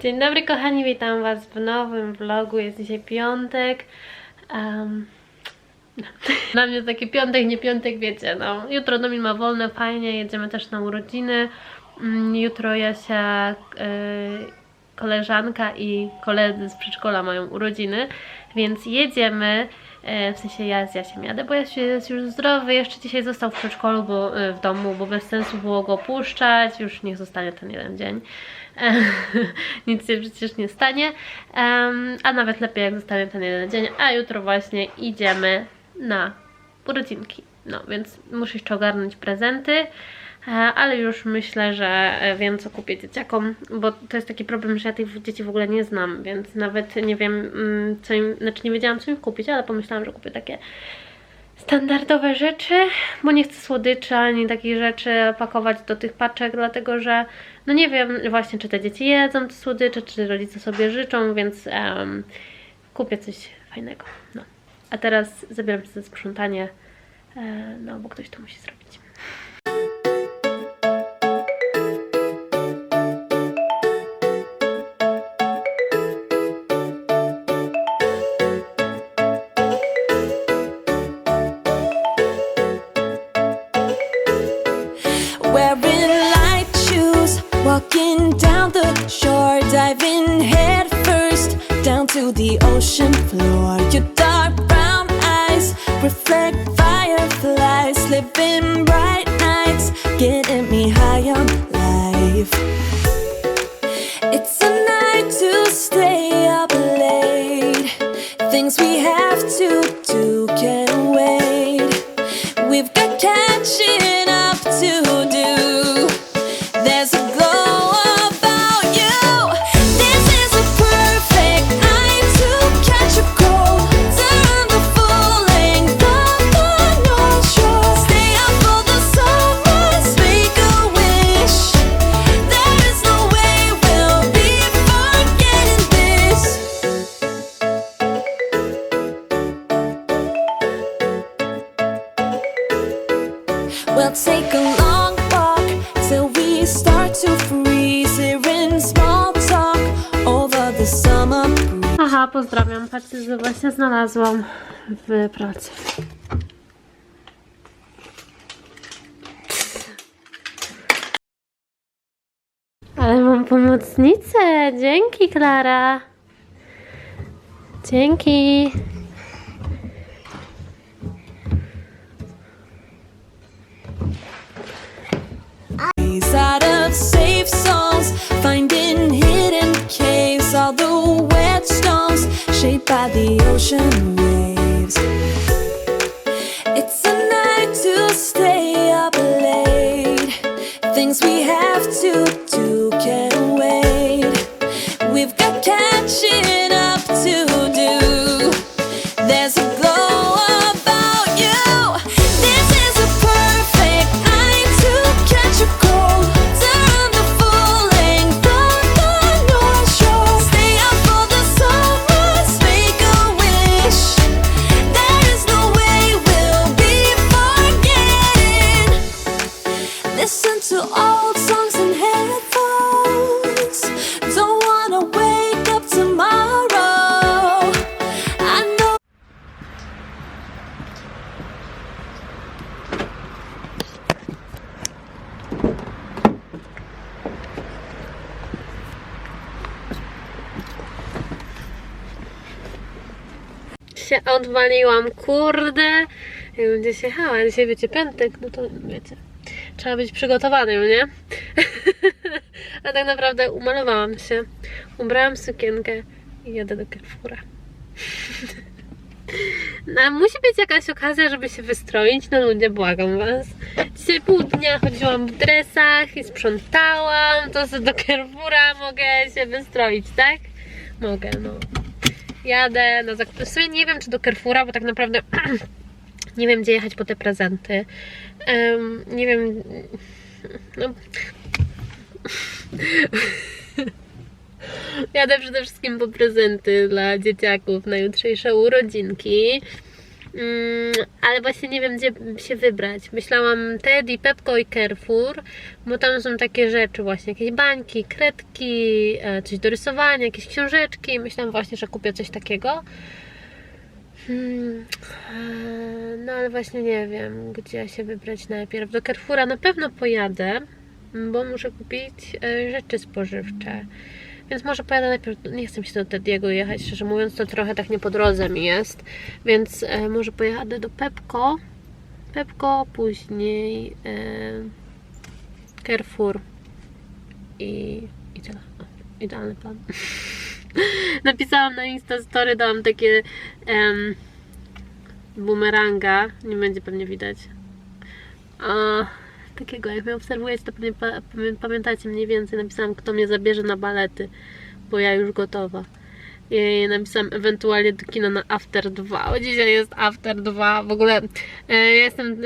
Dzień dobry kochani, witam Was w nowym vlogu. Jest dzisiaj piątek. Um, dla mnie taki piątek, nie piątek, wiecie, no. Jutro Domin ma wolne, fajnie, jedziemy też na urodziny. Mm, Jutro Jasia, y, koleżanka i koledzy z przedszkola mają urodziny, więc jedziemy. E, W sensie ja z Jasiem jadę, bo Jasiu jest już zdrowy, jeszcze dzisiaj został w przedszkolu, bo, e, w domu, bo bez sensu było go puszczać, już niech zostanie ten jeden dzień. E, Nic się przecież nie stanie, a nawet lepiej jak zostanie ten jeden dzień, a jutro właśnie idziemy na urodzinki. No, więc muszę jeszcze ogarnąć prezenty, ale już myślę, że e, wiem co kupię dzieciakom, bo to jest taki problem, że ja tych dzieci w ogóle nie znam, więc nawet nie wiem mm, co im, znaczy nie wiedziałam co im kupić, ale pomyślałam, że kupię takie standardowe rzeczy, bo nie chcę słodyczy ani takich rzeczy pakować do tych paczek, dlatego że no nie wiem właśnie czy te dzieci jedzą te słodycze, czy rodzice sobie życzą, więc em, kupię coś fajnego. No. A teraz zabieram się za sprzątanie, e, no bo ktoś to musi zrobić. Pozdrawiam. Patrzcie, co właśnie znalazłam w pracy. Ale mam pomocnicę. Dzięki, Klara. Dzięki. By the ocean waves. Się odwaliłam, kurde. Jakbym gdzieś jechała, dzisiaj wiecie, piątek, no to wiecie, trzeba być przygotowanym, nie? A tak naprawdę umalowałam się, ubrałam sukienkę i jadę do Carrefoura. No, musi być jakaś okazja, żeby się wystroić, no ludzie, błagam was. Dzisiaj pół dnia chodziłam w dresach i sprzątałam, to sobie do Carrefoura mogę się wystroić, tak? Mogę, no jadę na zakupy. W sumie nie wiem, czy do Carrefoura, bo tak naprawdę nie wiem, gdzie jechać po te prezenty. Em, nie wiem. No. Jadę przede wszystkim po prezenty dla dzieciaków na jutrzejsze urodzinki. Mm, ale właśnie nie wiem, gdzie się wybrać. Myślałam Teddy, Pepko i Carrefour, bo tam są takie rzeczy właśnie, jakieś bańki, kredki, e, coś do rysowania, jakieś książeczki. Myślałam właśnie, że kupię coś takiego. Hmm, e, no ale właśnie nie wiem, gdzie się wybrać najpierw. Do Carrefoura na pewno pojadę, bo muszę kupić e, rzeczy spożywcze. Więc może pojadę najpierw, nie chcę się do Tediego jechać, szczerze mówiąc, to trochę tak nie po drodze mi jest, więc e, może pojadę do Pepko, Pepko, później e, Carrefour i, i tyle. O, idealny plan. Napisałam na Instastory, dałam takie em, bumeranga, nie będzie pewnie widać. A, takiego, jak mnie obserwujecie, to pewnie pa, pamię- pamiętacie mniej więcej. Napisałam, kto mnie zabierze na balety, bo ja już gotowa. I napisałam ewentualnie do kina na After 2. O, dzisiaj jest After 2. W ogóle ja jestem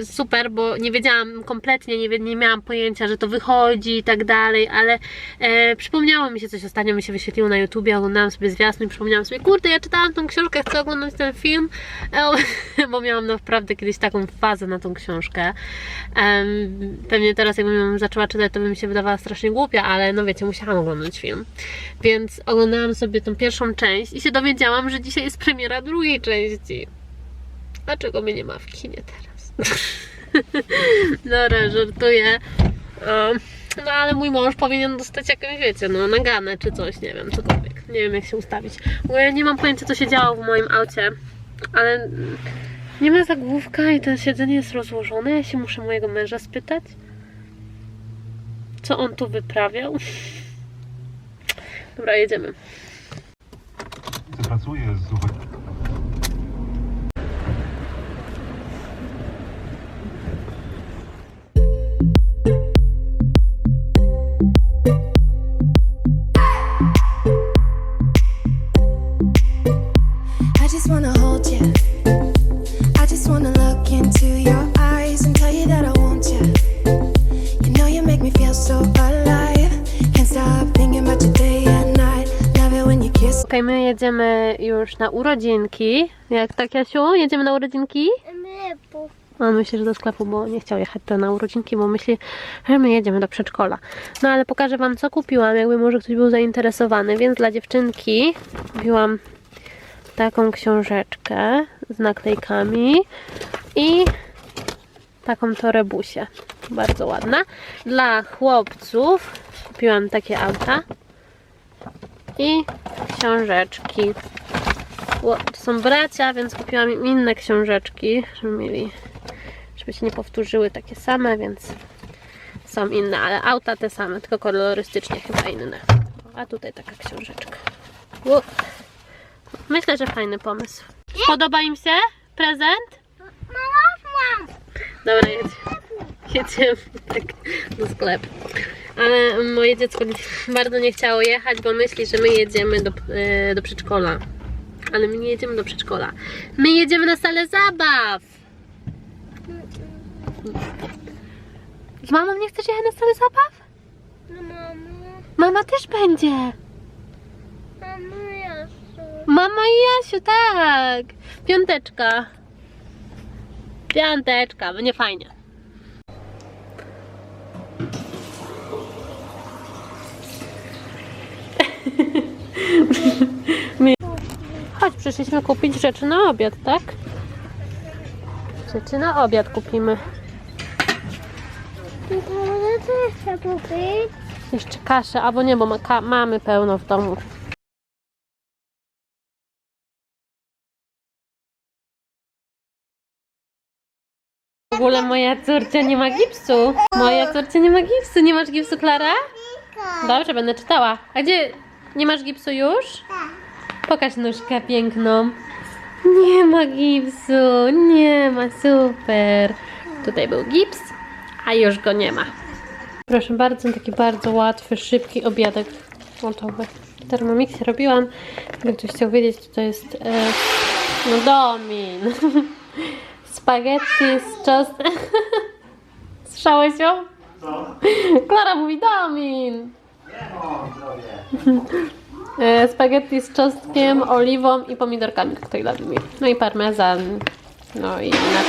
e, super, bo nie wiedziałam kompletnie, nie, nie miałam pojęcia, że to wychodzi i tak dalej, ale e, przypomniało mi się coś ostatnio, mi się wyświetliło na YouTubie, oglądałam sobie zwiastun i przypomniałam sobie, kurde, ja czytałam tą książkę, chcę oglądać ten film, e, bo miałam naprawdę kiedyś taką fazę na tą książkę. Pewnie teraz jakbym zaczęła czytać, to by mi się wydawała strasznie głupia, ale no wiecie, musiałam oglądać film. Więc oglądałam sobie tą pierwszą część i się dowiedziałam, że dzisiaj jest premiera drugiej części. Dlaczego mnie nie ma w kinie teraz? Dobra, żartuję. No ale mój mąż powinien dostać jakąś, wiecie, no naganę czy coś, nie wiem, cokolwiek. Nie wiem jak się ustawić. Bo ja nie mam pojęcia co się działo w moim aucie, ale nie ma zagłówka i to siedzenie jest rozłożone. Ja się muszę mojego męża spytać, co on tu wyprawiał. Dobra, jedziemy. Pracuję z Okej, my jedziemy już na urodzinki. Jak tak, Jasiu? Jedziemy na urodzinki? On myśli, że do sklepu, bo nie chciał jechać to na urodzinki, bo myśli, że my jedziemy do przedszkola. No ale pokażę Wam, co kupiłam, jakby może ktoś był zainteresowany. Więc dla dziewczynki kupiłam taką książeczkę z naklejkami i taką torebusię. Bardzo ładna. Dla chłopców kupiłam takie auta i książeczki. To są bracia, więc kupiłam im inne książeczki, żeby mieli, żeby się nie powtórzyły takie same, więc są inne, ale auta te same, tylko kolorystycznie chyba inne. A tutaj taka książeczka. Myślę, że fajny pomysł. Podoba im się prezent? Dobra, jedziemy. Jedziemy tak do sklepu. Ale moje dziecko bardzo nie chciało jechać, bo myśli, że my jedziemy do, e, do przedszkola. Ale my nie jedziemy do przedszkola. My jedziemy na salę zabaw. Z mamą nie chcesz jechać na salę zabaw? No mamo, Mama też będzie. mamo Jasiu. Mama i Jasiu, tak. Piąteczka. Piąteczka, będzie fajnie. Chodź, przyszliśmy kupić rzeczy na obiad, tak? Rzeczy na obiad kupimy. To chcę kupić. Jeszcze kaszę, albo nie, bo ma, ka- mamy pełno w domu. W ogóle moja córcia nie ma gipsu. Moja córcia nie ma gipsu. Nie masz gipsu, Klara? Dobrze, będę czytała. A gdzie? Nie masz gipsu już? Pokaż nóżkę piękną. Nie ma gipsu. Nie ma, super. Tutaj był gips, a już go nie ma. Proszę bardzo, taki bardzo łatwy, szybki obiadek gotowy. W Thermomixie robiłam. Jakby ktoś chciał wiedzieć, to to jest e, no domin. Spaghetti z czosnkiem. Słyszałeś ją? Klara mówi domin. E, spaghetti z czosnkiem, oliwą i pomidorkami koktajlowymi. No i parmezan. No i na...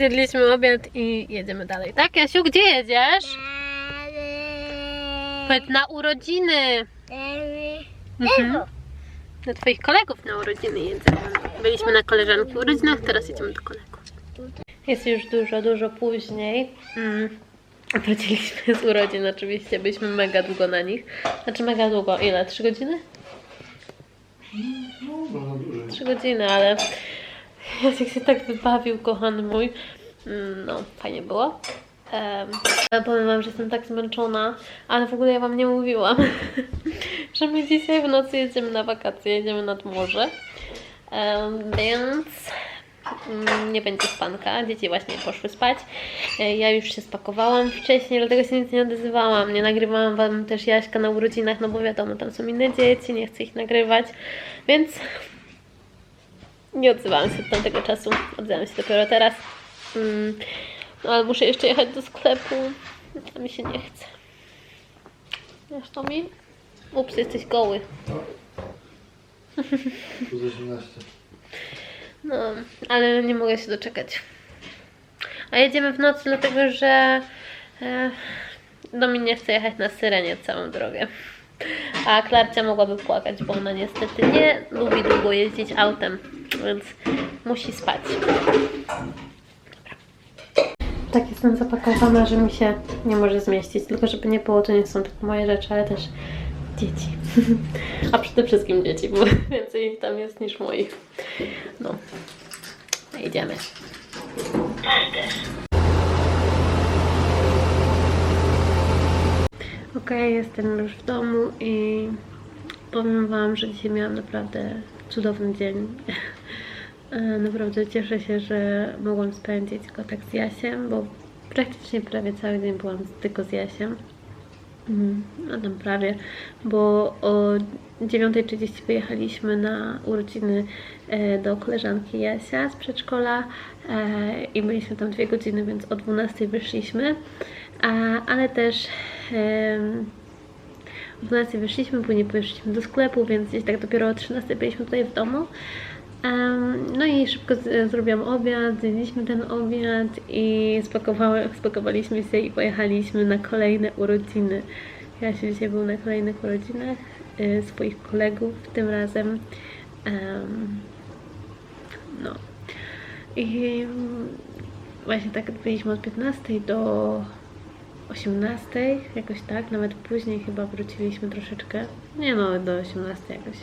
Zjedliśmy obiad i jedziemy dalej. Tak, Jasiu, gdzie jedziesz? Powiedz, Na urodziny. Mhm. Do twoich kolegów na urodziny jedziemy. Byliśmy na koleżanki urodzinach, teraz jedziemy do kolegów. Jest już dużo, dużo później. Mm. Wróciliśmy z urodzin oczywiście, byliśmy mega długo na nich. Znaczy mega długo, ile? Trzy godziny? No, no dłużej. Trzy godziny, ale Jacek się tak wybawił, kochany mój. Mm, No, fajnie było. Um, powiem wam, że jestem tak zmęczona, ale w ogóle ja wam nie mówiłam, że my dzisiaj w nocy jedziemy na wakacje, jedziemy nad morze. Więc nie będzie spanka, dzieci właśnie poszły spać. E, Ja już się spakowałam wcześniej, dlatego się nic nie odezwałam. Nie nagrywałam wam też Jaśka na urodzinach, no bo wiadomo, tam są inne dzieci, nie chcę ich nagrywać, więc nie odzywałam się od tamtego czasu. Odzywam się dopiero teraz. Mm, no ale muszę jeszcze jechać do sklepu, a mi się nie chce. Wiesz to mi? Ups, jesteś goły. Plus 18. No, ale nie mogę się doczekać. A jedziemy w nocy, dlatego że e, Domin nie chce jechać na syrenie całą drogę. A Klarcia mogłaby płakać, bo ona niestety nie lubi długo jeździć autem, więc musi spać. Tak jestem zapakowana, że mi się nie może zmieścić. Tylko żeby nie było, to nie są tylko moje rzeczy, ale też dzieci. A przede wszystkim dzieci, bo więcej ich tam jest niż moich. No. Idziemy. Okej, jestem już w domu i powiem Wam, że dzisiaj miałam naprawdę cudowny dzień. Naprawdę cieszę się, że mogłam spędzić go tak z Jasiem, bo praktycznie prawie cały dzień byłam tylko z Jasiem. Mm, No tam prawie, bo o 9.30 wyjechaliśmy na urodziny e, do koleżanki Jasia z przedszkola e, i byliśmy tam dwie godziny, więc o 12.00 wyszliśmy, ale też o 12 wyszliśmy, później poszliśmy do sklepu, więc gdzieś tak dopiero o 13 byliśmy tutaj w domu. No i szybko z, zrobiłam obiad, zjedliśmy ten obiad i spakowaliśmy się i pojechaliśmy na kolejne urodziny. Ja się dzisiaj był na kolejnych urodzinach y, swoich kolegów, tym razem. em, no. I właśnie tak byliśmy od 15 do 18, jakoś tak, nawet później chyba wróciliśmy troszeczkę. Nie no, do 18 jakoś.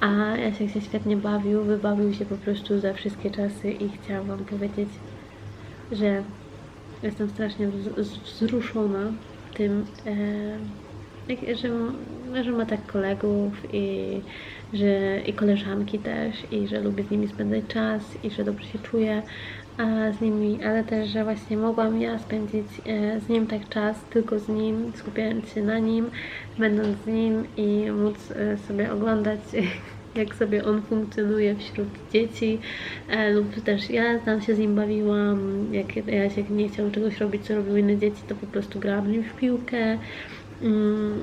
A Jasiek się świetnie bawił, wybawił się po prostu za wszystkie czasy i chciałam Wam powiedzieć, że jestem strasznie wzruszona tym, e, że, że ma tak kolegów i że i koleżanki też i że lubię z nimi spędzać czas i że dobrze się czuję z nimi, ale też, że właśnie mogłam ja spędzić e, z nim tak czas, tylko z nim, skupiając się na nim, będąc z nim i móc e, sobie oglądać jak sobie on funkcjonuje wśród dzieci e, lub też ja tam się z nim bawiłam, jak ja się nie chciał czegoś robić, co robiły inne dzieci, to po prostu grałam nim w piłkę. Mm,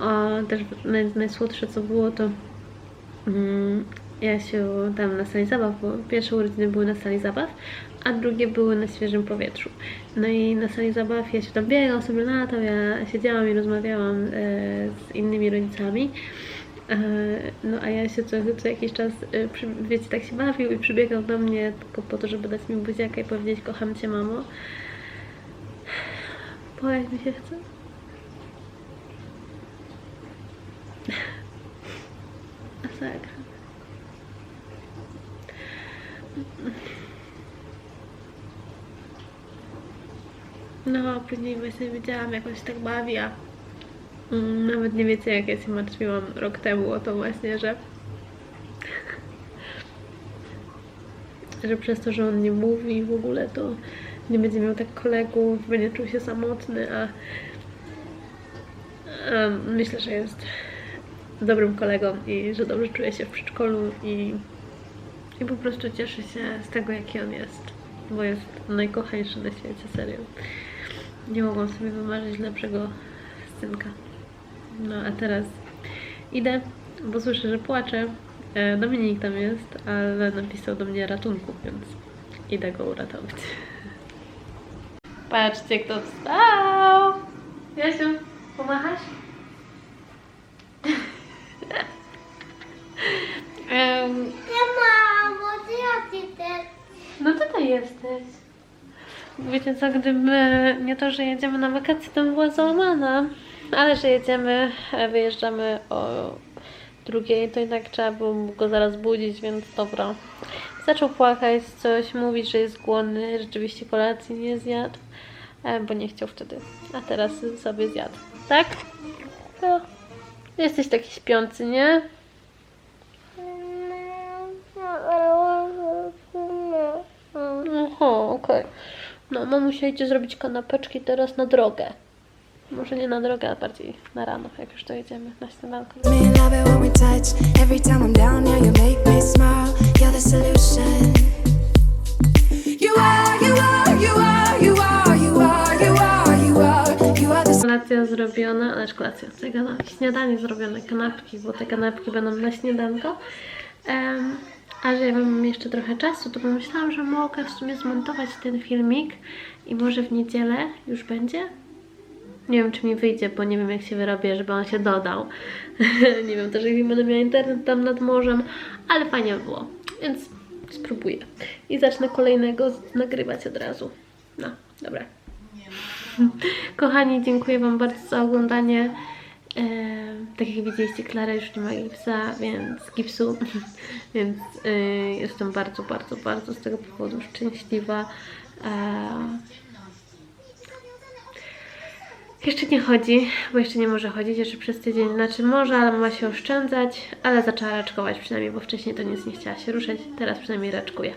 a też naj, najsłodsze co było to Mm, ja się tam na sali zabaw, bo pierwsze urodziny były na sali zabaw, a drugie były na świeżym powietrzu. No i na sali zabaw ja się tam biegał, sobie latał, ja siedziałam i rozmawiałam e, z innymi rodzicami. E, no a ja się co, co jakiś czas, e, przy, wiecie, tak się bawił i przybiegał do mnie tylko po to, żeby dać mi buziaka i powiedzieć kocham Cię mamo. Płakać mi się chce. Masakra. No, później właśnie widziałam, jak on się tak bawi, a mm, nawet nie wiecie, jak ja się martwiłam rok temu o to właśnie, że że przez to, że on nie mówi w ogóle, to nie będzie miał tak kolegów, będzie czuł się samotny, a, a myślę, że jest dobrym kolegą i że dobrze czuje się w przedszkolu i, i po prostu cieszy się z tego, jaki on jest. bo jest najkochańszy na świecie, serio. Nie mogłam sobie wymarzyć lepszego synka. No a teraz idę, bo słyszę, że płacze. E, Dominik tam jest, ale napisał do mnie ratunku, więc idę go uratować. Patrzcie, kto wstał! Jasiu, pomachasz? Em, Nie mamo, ty ja ci też. no tutaj jesteś. Wiecie co, gdyby nie to, że jedziemy na wakacje, to bym była załamana. Ale że jedziemy, e, wyjeżdżamy o drugiej, to tak trzeba było go zaraz budzić, więc dobra. Zaczął płakać, coś mówić, że jest głodny, rzeczywiście kolacji nie zjadł, e, bo nie chciał wtedy. A teraz sobie zjadł. Tak? To jesteś taki śpiący, nie? Oho, okej. No, mamusia idzie zrobić kanapeczki teraz na drogę. Może nie na drogę, ale bardziej na rano, jak już dojedziemy na śniadanko. Kolacja zrobiona, lecz kolacja? Śniadanie zrobione, kanapki, bo te kanapki będą na śniadanko. Em, a że ja mam jeszcze trochę czasu, to pomyślałam, że mogę w sumie zmontować ten filmik i może w niedzielę już będzie? Nie wiem, czy mi wyjdzie, bo nie wiem, jak się wyrobię, żeby on się dodał. nie wiem też, jak będę miała internet tam nad morzem, ale fajnie by było, więc spróbuję. I zacznę kolejnego nagrywać od razu. No, dobra. Kochani, dziękuję Wam bardzo za oglądanie. Tak jak widzieliście, Klara już nie ma gipsa, więc gipsu, więc e, jestem bardzo, bardzo, bardzo z tego powodu szczęśliwa. E, jeszcze nie chodzi, bo jeszcze nie może chodzić, jeszcze przez tydzień, znaczy może, ale ma się oszczędzać, ale zaczęła raczkować przynajmniej, bo wcześniej to nic nie chciała się ruszać, teraz przynajmniej raczkuje.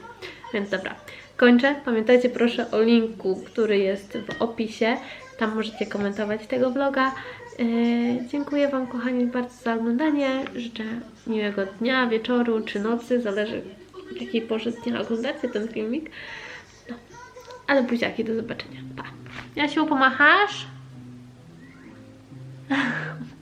Więc dobra, kończę. Pamiętajcie proszę o linku, który jest w opisie, tam możecie komentować tego vloga. Yy, dziękuję Wam kochani bardzo za oglądanie, życzę miłego dnia, wieczoru czy nocy, zależy w jakiej porze dnia oglądacie ten filmik. No, ale buziaki, do zobaczenia, pa. Jasiu, pomachasz?